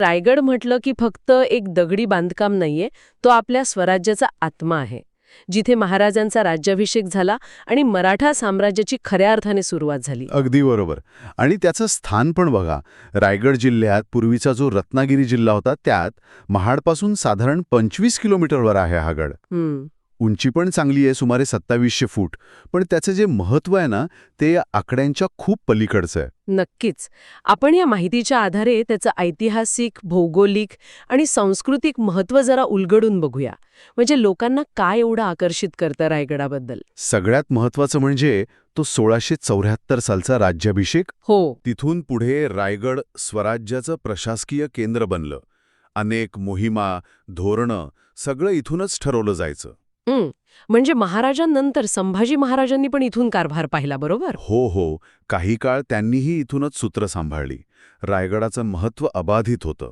रायगड म्हटलं की फक्त एक दगडी बांधकाम नाहीये तो आपल्या स्वराज्याचा आत्मा आहे. जिथे महाराजांचा राज्याभिषेक झाला आणि मराठा साम्राज्याची खऱ्या अर्थाने सुरुवात झाली. अगदी बरोबर. आणि त्याचं स्थान पण बघा. रायगड जिल्ह्यात पूर्वीचा जो रत्नागिरी जिल्हा होता त्यात महाडपासून साधारण पंचवीस किलोमीटरवर आहे हा गड. उंची पण चांगली आहे सुमारे सत्तावीसशे फूट. पण त्याचं जे महत्त्व आहे ना ते या आकड्यांच्या खूप पलीकडचं आहे. नक्कीच. आपण या माहितीच्या आधारे त्याचं ऐतिहासिक भौगोलिक आणि सांस्कृतिक महत्त्व जरा उलगडून बघूया. म्हणजे लोकांना काय एवढं आकर्षित करतं रायगडाबद्दल? सगळ्यात महत्त्वाचं म्हणजे तो सोळाशे चौऱ्याहत्तर सालचा राज्याभिषेक हो. तिथून पुढे रायगड स्वराज्याचं प्रशासकीय केंद्र बनलं. अनेक मोहिमा धोरणं सगळं इथूनच ठरवलं जायचं. म्हणजे महाराजांनंतर संभाजी महाराजांनी पण इथून कारभार पाहिला बरोबर? हो हो. काही काळ त्यांनीही इथूनच सूत्र सांभाळली. रायगडाचं महत्त्व अबाधित होतं.